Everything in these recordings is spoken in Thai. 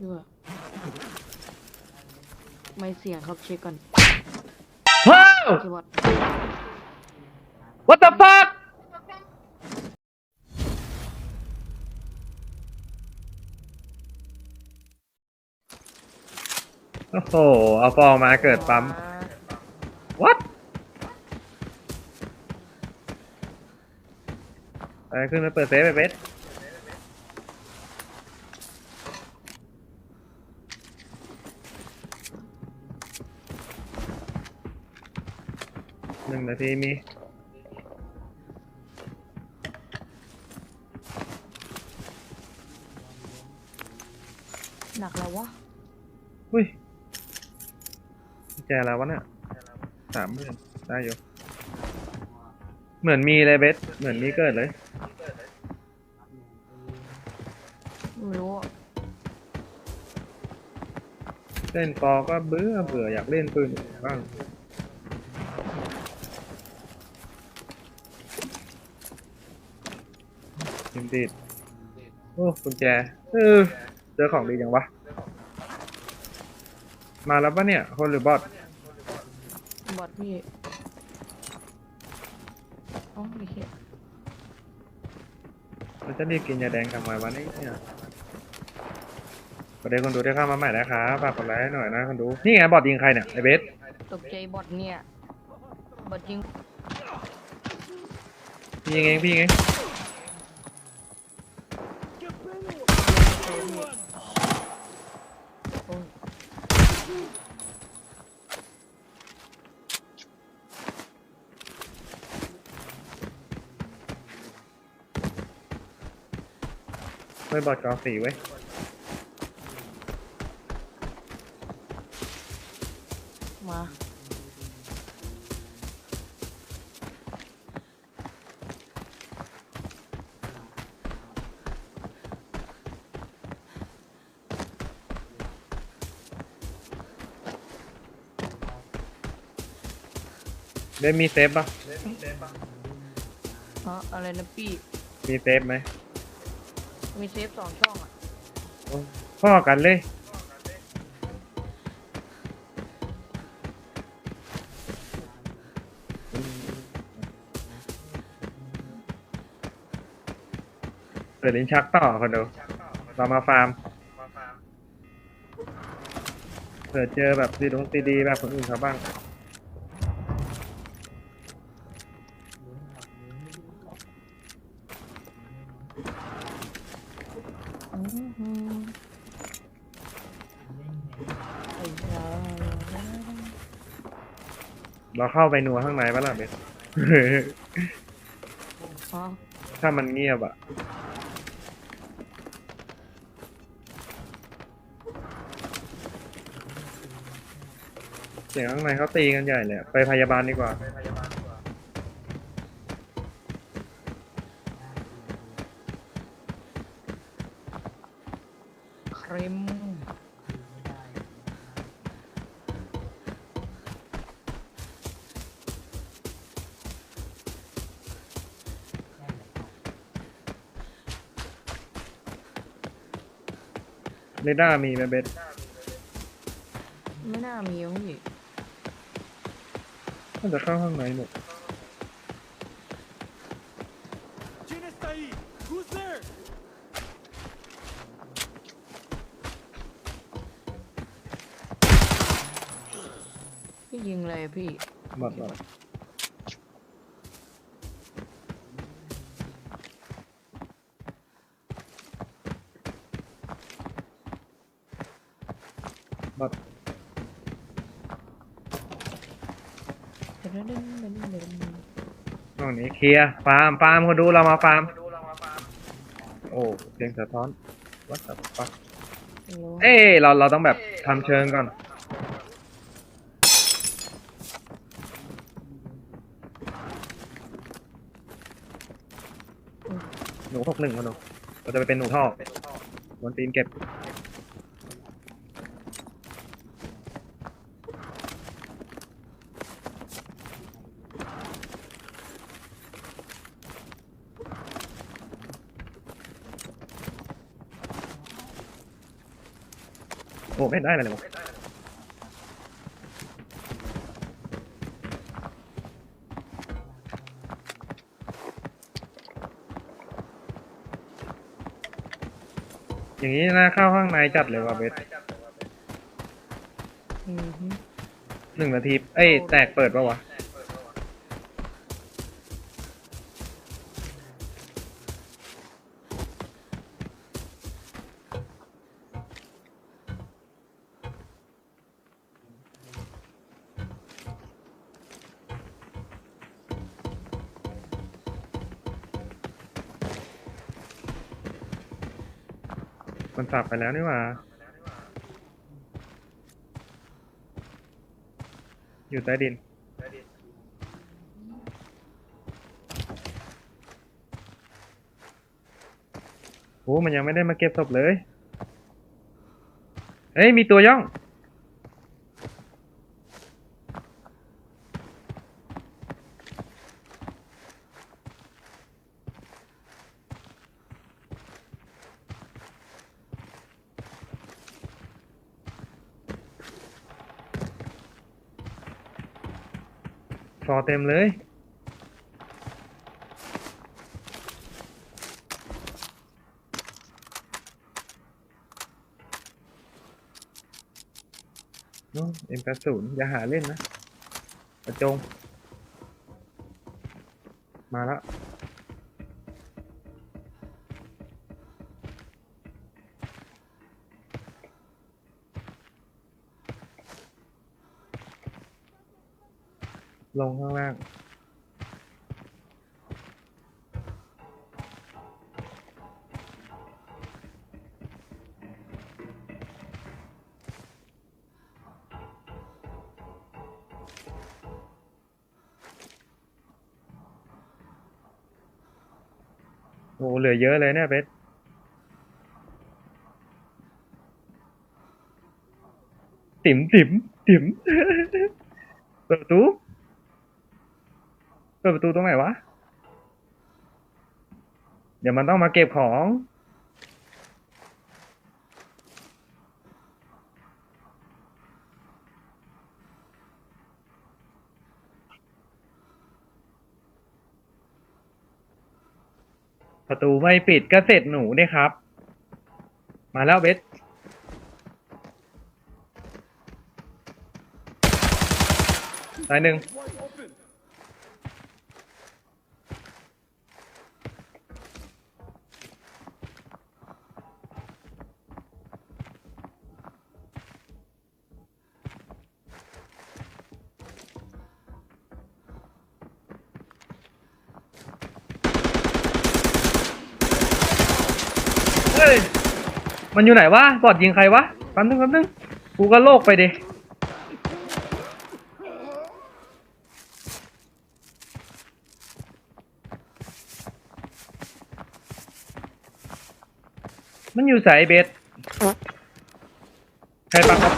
ดีกว่าไม่เสียงครับเช็คก่อนว้าวคีย์บอร์ด what the fuck โอ้โห เอาฟองมาเกิดปั๊ม what ไปขึ้นมาเปิดเซฟไปเบสห นึ่งนาทีมีหนักแล้ววะอุ้ยกุญแจแล้ววะเนี่ยสามหมื่นได้อยู่ เหมือนมีเลยเบสเหมือนมีเกิดเลย ไม่รู้อะเล่นปอก็เบื่อเบื่ออยากเล่นปืนอื่นบ้าง นดีดโอ้กุญแจเออเจอของดีจังวะ มาแล้วปะเนี่ย คนหรือบอทบอดพี่เอ๋อไม่เห็นมันจะรีบกินยาแดงทำไมวะเนี่ยประเด็นคนดูได้เข้ามาใหม่นะครับฝากกดไลค์ให้หน่อยนะคนดู นี่ไงบอทยิงใครเนี่ยไอเบสตกใจบอดเนี่ย บอดจริงพี่ยิงเองพี่ยิงเอง ไม่บอดกอสีไว้ย เบสมีเซฟปะฮะอะไรนะพี่ มีเซฟไหมมีเซฟสองช่องอะโอ้พ่อกันเลย เปิดลิ้นชักต่อคนดูเรามาฟาร์ม เผื่อเจอแบบซีดงซีดีแบบคนอื่นเขาบ้าง เราเข้าไปนัวข้างในปะล่ะเบสฮะถ้ามันเงียบอะเสียงข้างในเขาตีกันใหญ่เลยอะไปพยาบาลดีกว่า ครม เรดาร์มีไหมเบสไม่น่ามีมั้งพี่น่าจะเข้าข้างในหมด ¿Quién está ahí? Who's there? พี่ยิงอะไรอะพี่ หมดหมดหมดห้องนี้ เคลียร์ฟาร์มฟาร์มเขาดูเรามาฟาร์มโอ้เสียงสะท้อนวัดสับปักเอ้ยเราเราต้องแบบทำเชิงก่อนหนูหกหนึ่งมาหนูเราจะไปเป็นหนูท่อวันตีนเก็บ ไม่ได้อะไรเลยวะอย่างนี้นะเข้าข้างในจัดเลยว่ะเบสอือฮึหนึ่งนาที เอ้ย แตกเปิดปะวะ มันสับไปแล้วนี่หว่า อยู่ใต้ดิน โอ้มันยังไม่ได้มาเก็บศพเลย เอ้ย มีตัวย่อง ฟอเต็มเลย เนาะเอ็มแปดศูนย์อย่าหาเล่นนะกระจง มาแล้ว ลงข้างล่าง โอ้เหลือเยอะเลยเนี่ยเบสติ๋มติ๋มติ๋มเปิดประตู ปิดประตูตรงไหนวะ เดี๋ยวมันต้องมาเก็บของ ประตูไม่ปิดก็เสร็จหนูเนี่ยครับ มาแล้วเบสตายหนึ่ง ยมันอยู่ไหนวะบอดยิงใครวะแป๊บนึงแป๊บนึงกูก็โลกไปดิมันอยู่สายเบสใครปักครับ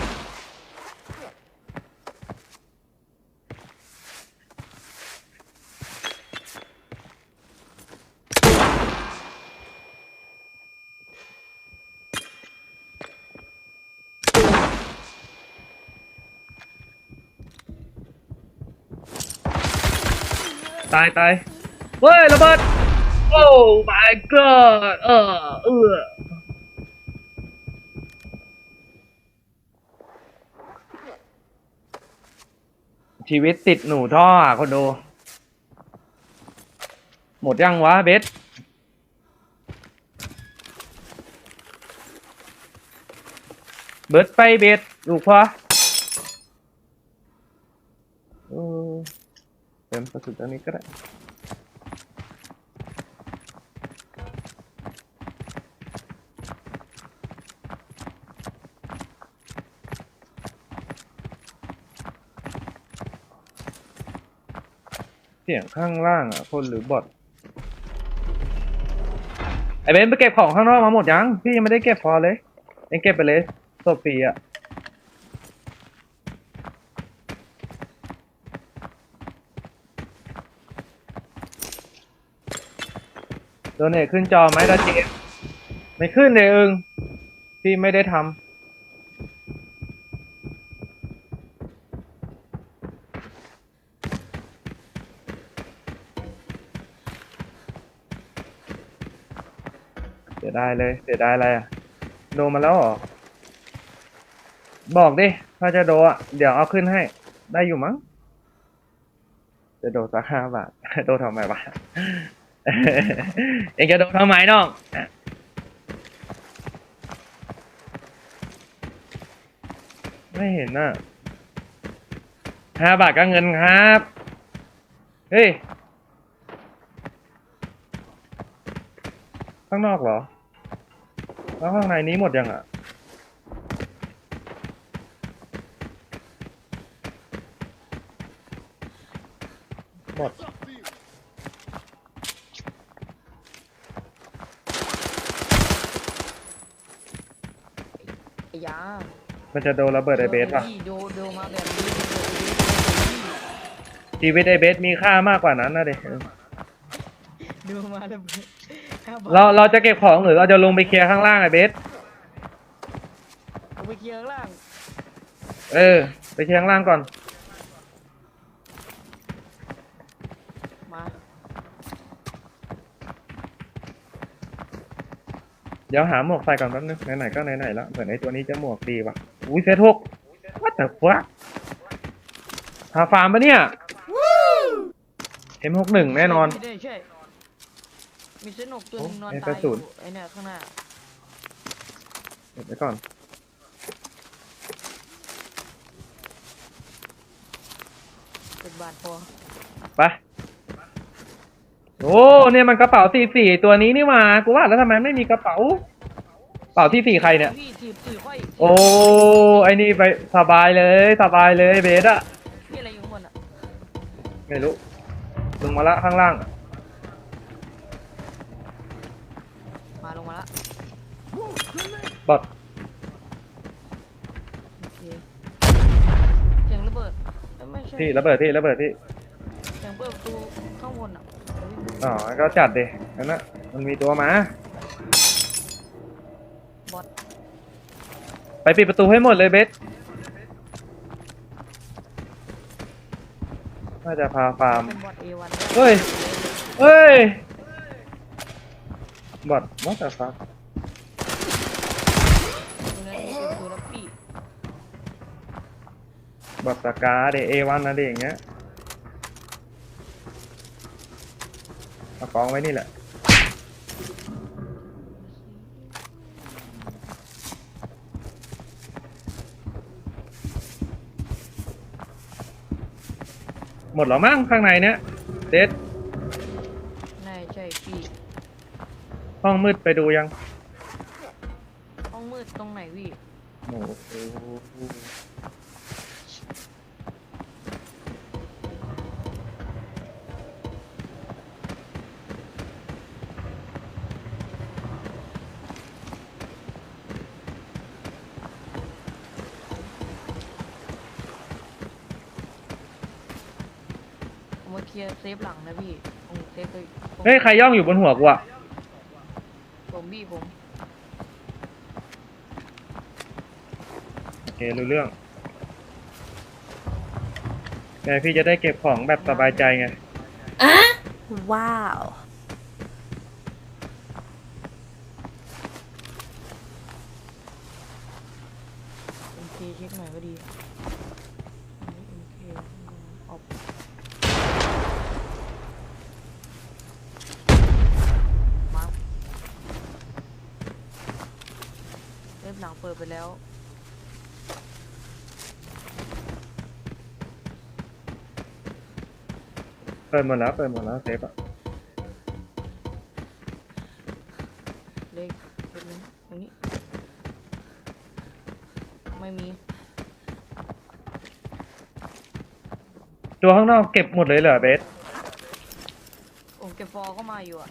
ตายตายเฮ้ยระเบิดโอ้ my god เออเออชีวิตติดหนูท่ออะคนดู หมดยังวะเบสเบิดไปเบสลูกพ่อ เติมกระสุนตรงนี้ก็ได้เสียงข้างล่างอะ คนหรือบอทไอเบนไปเก็บของข้างนอกมาหมดยัง พี่ยังไม่ได้เก็บพอเลยเองเก็บไปเลยศพฟรีอะ โดเนทขึ้นจอไหมตาเจนไม่ขึ้นเลยเอิงที่ไม่ได้ทำเสียดายเลย เสียดายอะไรอะ โดนมาแล้วหรอ บอกดิ ถ้าจะโดอะ เดี๋ยวเอาขึ้นให้ ได้อยู่มั้ง จะโดสักห้าบาท โดทำไมาง เองจะโดนทำไมน้องไม่เห็นน่ะห้าบาทก็เงินครับ เฮ้ย ข้างนอกเหรอ แล้วข้างในนี้หมดยังอะหมด ไอ้ยา มันจะโดนระเบิดไอเบสป่ะโดนโดนมาแบบนี้ชีวิตไอเบสมีค่ามากกว่านั้นนะเด็กโดนมาแบบนี้ห้บทเราเราจะเก็บของหรือเราจะลงไปเคลียร์ข้างล่างไอเบสเอาไปเคลียร์ข้างล่าง เออ ไปเคลียร์ข้างล่างก่อน มา เดี๋ยวหาหมวกใส่ก่อนแป๊บนึงไหนๆก็ไหนๆแล้วเหมือนไอตัวนี้จะหมวกดีว่ะ อุ้ยเซตหกว่าแต่ฟักหาฟาร์มปะเนี่ยเอ็มหกหนึ่งแน่นอน ใช่ใช่มีเส้นหกตัวหนึงนอนโอ้ไอ้ตายกระสุอยู่นไอ้เนี่ยข้างหน้าเก็บไว้ก่อน เป็นบาทพอไป โอ้ เนี่ยมันกระเป๋าสี่สี่ตัวนี้นี่หมากูว่าแล้วทำไมไม่มีกระเป๋ากระ เป๋าที่สี่ใครเนี่ย พี่ถีบสี่ค่อยโอ้ไอ้นี่ไปสบายเลยสบายเลยเบสอะพี่อะไรอยู่ข้างบนอะไม่รู้ลงมาละข้างล่างมาลงมาละบอดโอเคเสียงระเบิดเอ้ยไม่ใช่พี่ระเบิดพี่ระเบิดพี่เสียงเปิดประตูข้างบนอะเฮ้ยอ๋อก็จัดดินั่นนะมันมีตัวมา บอทไปปิดประตูให้หมดเลยเบสน่าจะพาฟาร์ม เป็นบอทเอวันเฮ้ย เฮ้ย บอดมอสฟักตรงนั้นมีเป็นตัวรับพี่บอดสกาเดเอวันนะเดอย่างเงี้ยเอากองไว้นี่แหละ หมดแล้วมั้งข้างในเนี้ยเด็ดน่าใช่พี่ ห้องมืดไปดูยังห้อง ลียร์เซฟหลังนะพี่ผมเซฟไปผมเฮ้ยใครย่องอยู่บนหัวกูอะผมพี่ผมโอเครู้เรื่องแต่พี่จะได้เก็บของแบบสบายใจไง Wow. เอ็มเคเช็คหน่อยก็ดีอันนี้เอ็มเคออกมา เซฟหลังเปิดไปแล้ว เปิดหมดแล้วเปิดหมดแล้วเซฟอะเลขเป็นงตรงนี้ ไม่มี ตัวข้างนอกเก็บหมดเลยเหรอเบสผมเก็บฟอร์ก็มาอยู่อะ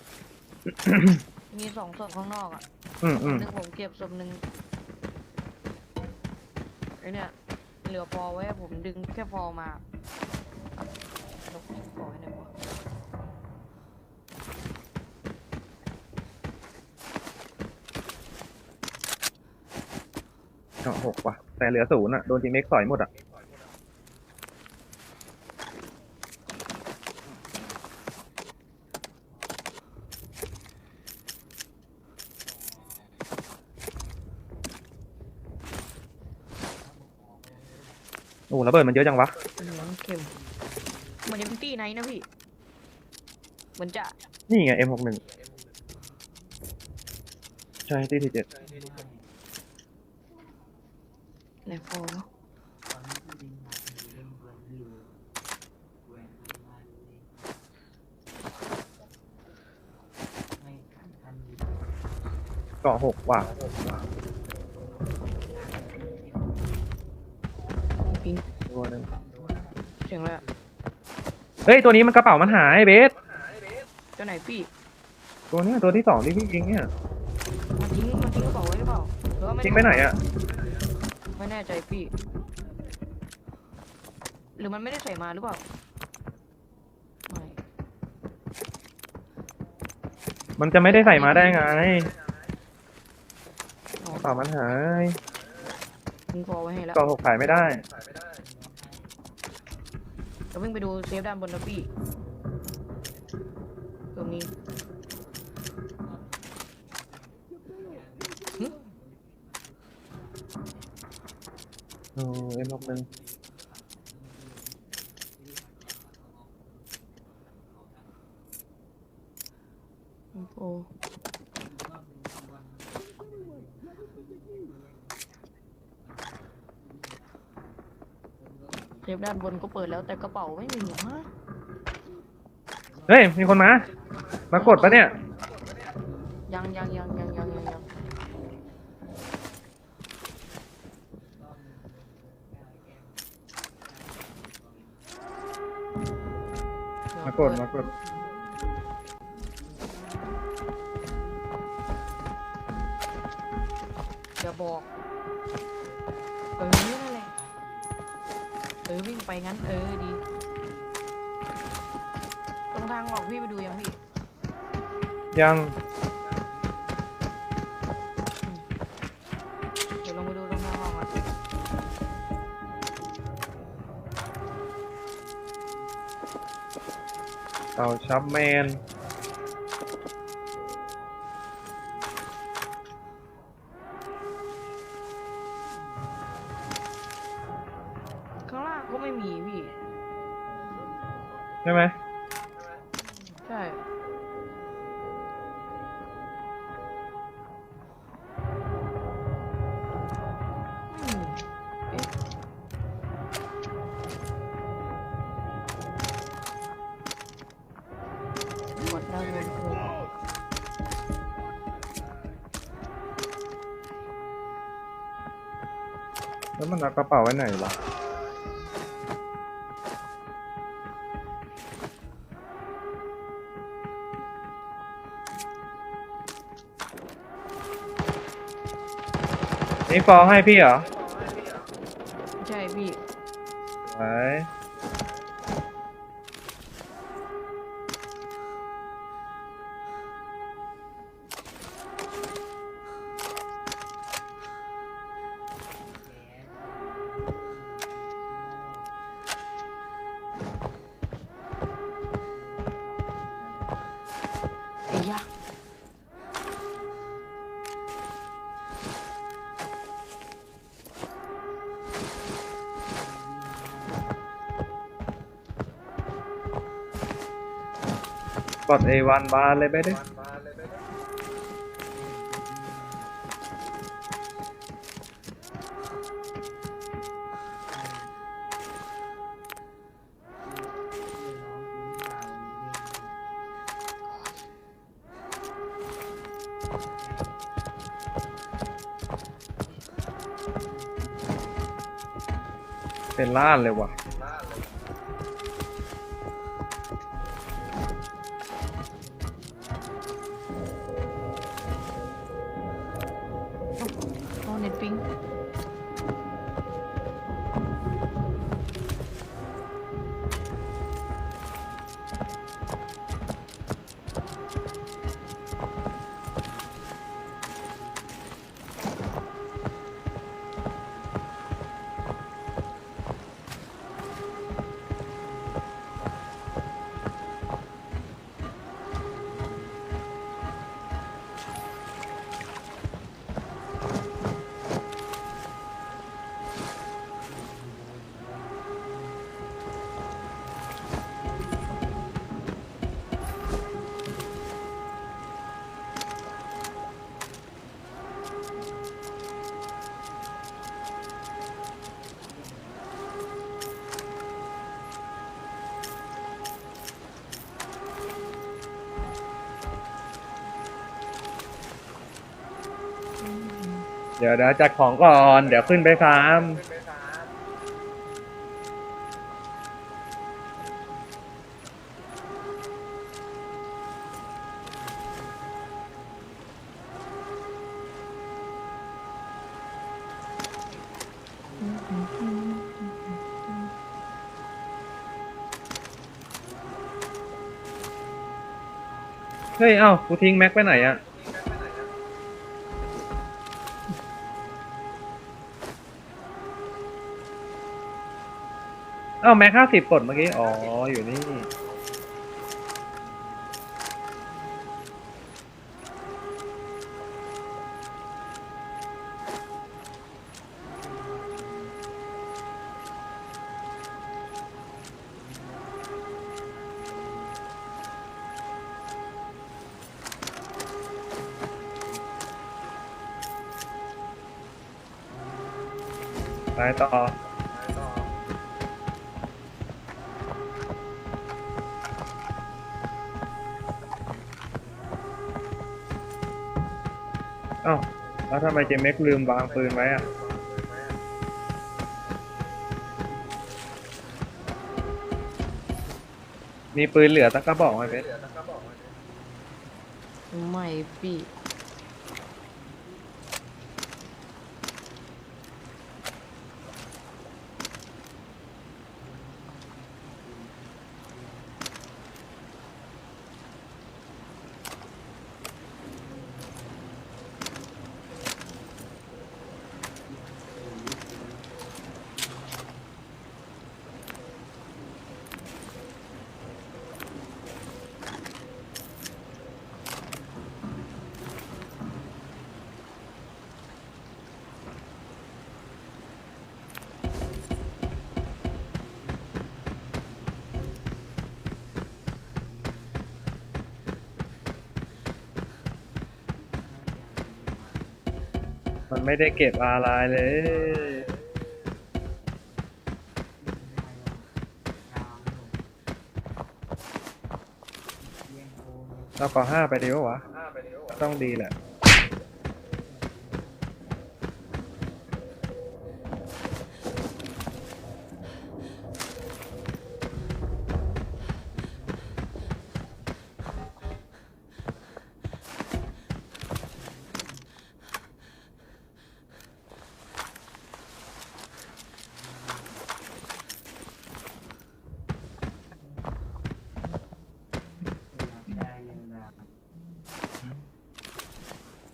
มีสองศพข้างนอกอะอืมอืมนึงผมเก็บศพหนึ่งไอเนี่ยเหลือพอไว้ผมดึงแค่พอมาลบพอร์ให้หน่อยวะอ๋อหกว่ะแต่เหลือศูนย์อะโดนจีเม็กซ์ต่อยหมดอะ อ้ระเบิดมันเยอะจังวะเหลืองเข็มเหมือนยังตี้ไหนนะพี่เหมือนจะนี่ไง M61 ใช่ที่ที่เจ็ดแหลกฟอเนาะเกาะหกว่ะ เสียงอะไรอะเฮ้ยตัวนี้มันกระเป๋ามันหายเบส เจ้าไหนพี่ ตัวเนี้ยตัวที่สองที่พี่ยิงเนี่ยมันทิ้งมันทิ้งกระเป๋าไว้หรือเปล่าหรือว่าม่ทิ้งไปไหนอะไม่แน่ใจพี่ หรือมันไม่ได้ใส่มาหรือเปล่า ไม่ มันจะไม่ได้ใส่มาได้ไงอ๋อกระเป๋ามันหายทิ้งฟอไว้ให้แล้วเกาะหกขายไม่ได้ จะวิ่งไปดูเซฟด้านบนนะพี่ ตรงนี้โอ้เอ็มหกหนึ่ง โอ้เซ ฟด้านบนก็เปิดแล้วแต่กระเป๋าไม่มีหรอฮะเฮ้ย มีคนมา มากดปะเนี่ย ยังยังยังยังยังยังยังมากด มากด อย่าบอก ออวิ่งไปงั้น เออดี ตรงทางออกพี่ไปดูยังพี่ ยังเดี๋ยวลงไปดูตรงทางออกอะเต่าชับแมน ก็ไม่มีพี่ ใช่ไหมใช่ ไม่มีเอ๊ะกดด้านบนคือแล้วมันเอากระเป๋าไว้ไหนวะ นี่ฟองให้พี่เหรอ กด A1 บานเลยไปดิเป็นล้านเลยว่ะ ดี๋ยวเดี๋ยวจัดของก่อน เดี๋ยวขึ้นไปฟาร์มเฮ้ย เอ้ากูทิ้งแม็กไปไหนอะ อ้าแม็กห้าสิบปลดเมื่อกี้ อ๋อ อยู่นี่ ไปต่อ อ้าวแล้วทำไมเจเม็กลืมวางปืนไว้อะมีปืนเหลือสักกระบอกไหมเพชร ไม่พี่ ไม่ได้เก็บอะไรเลย เราก็ห้าไปเดียววะ ต้องดีแหละ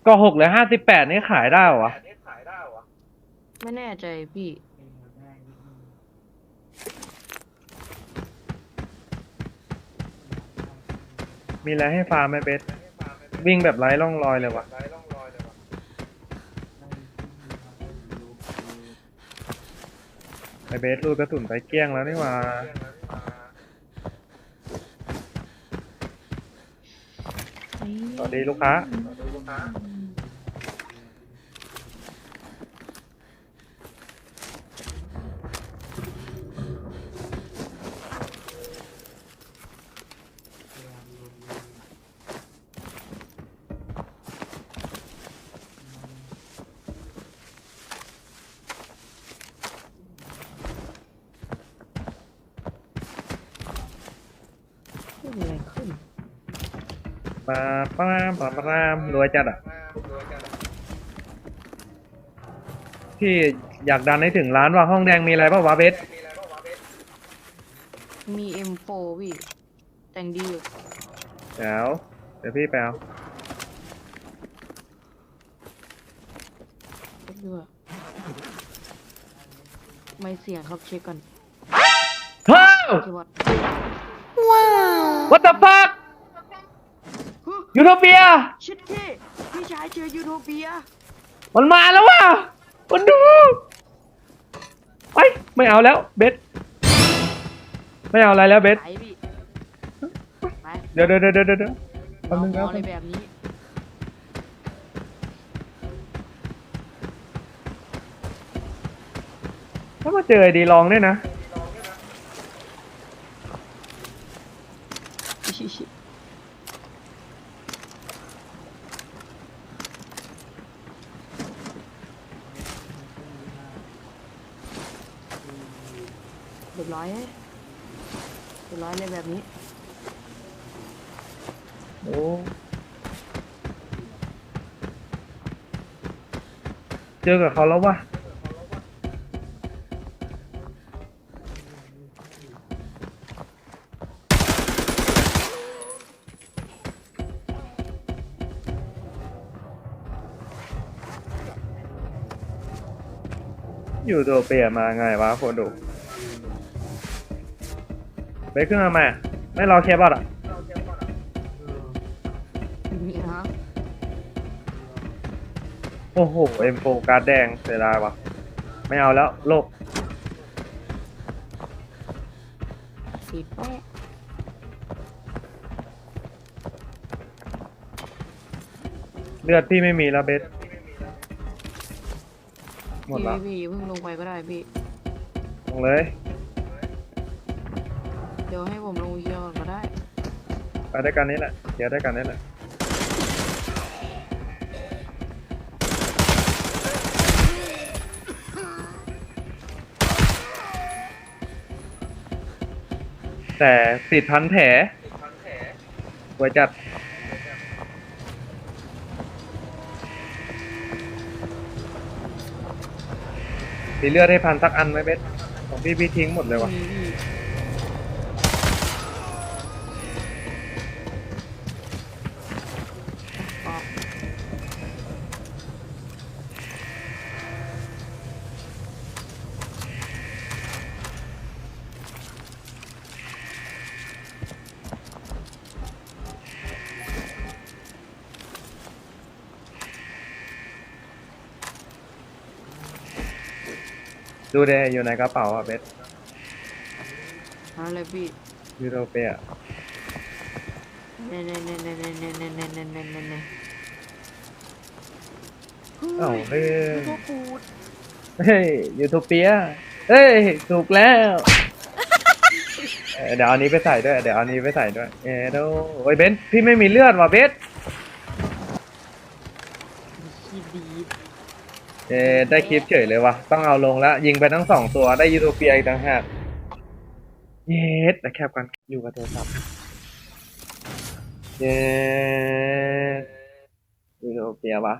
ก็หกหรือห้าสิบแปดนี่ขายได้เหรอวะไม่แน่ใจพี่ มีอะไรให้ฟาร์มไหมเบสวิ่งแบบไร้ร่องรอยเลยวะไอเบสรูดกระสุนไปเกลี้ยงแล้วนี่หว่าสวัสดีลูกค้าพูดอะไรขึ้น ปา ปามปาปรามรวยจัดอะ ที่อยากดันให้ถึงร้านว่าห้องแดงมีอะไรป่าววะเบสมี M4 พี่แต่งดีอยู่เดี๋ยวเดี๋ยวพี่ไปเอาเช็คด้วยไม่เสียงครับเช็คก่อนเฮ้ย ที่วัด what the fuck ยูโทเปีย ชิดที่พี่ชายเจอยูโทเปียมันมาแล้วว่ะ มันดู ไป ไม่เอาแล้วเบส ไม่เอาอะไรแล้วเบส ไหนพี่ไปเดี๋ยวเดี๋ยวเดี๋ยวเดี๋ยวเดี๋ยวแป๊บนึงคเรารับพอในแบบนี้ถ้ามาเจอไอดีลองเนี่ยนะ ชิชิ เรียบร้อยเฮ้ยเรียบร้อยเลยแบบนี้ โอ้เจอกับเขาแล้ววะอยู่ตัวเปียมาไงวะโคดู ไปขึ้นมาใหม่ไม่รอเคบอทอะนี่ฮะโอ้โหเอ็มโฟการ์ดแดงเสียดายวะไม่เอาแล้วโลกสีแป๊ะเลือดพี่ไม่มีแล้วเบสหมดละพี่พี่เพิ่งลงไปก็ได้พี่ลงเลย เดี๋ยวให้ผมลงเชียร์ก่อนก็ได้ ไปด้วยกันนี่แหละเดี๋ยวด้วยกันนี่แหละแต่ติดพันแผลไว้จัด มีเลือดให้พันสักอันไหมเบสของพี่พี่ทิ้งหมดเลยวะมีพี่ ดูเดอยู่ในกระเป๋าอะเบสอะไรพี่ยูโรเปียเน่เน่เน่เน่เน่เน่เน่เน่เน่เน่เน่เน่เอ้าเฮ้ยตัวปูดเฮ้ยยูโทเปียเฮ้ยถูกแล้วเอ่อเดี๋ยวเอานี้ไปใส่ด้วยเดี๋ยวเอานี้ไปใส่ด้วยเอโดโอ้ยเบนซ์พี่ไม่มีเลือดว่ะเบส ขี้ดีด เออได้คลิปเฉยเลยว่ะ ต้องเอาลงแล้ว ยิงไปทั้งสองตัวได้ยูโทเปียอีกต่างหากเย็ดแต่แคบกันอยู่กับโทรศัพท์เย็ดยูโทเปียวะ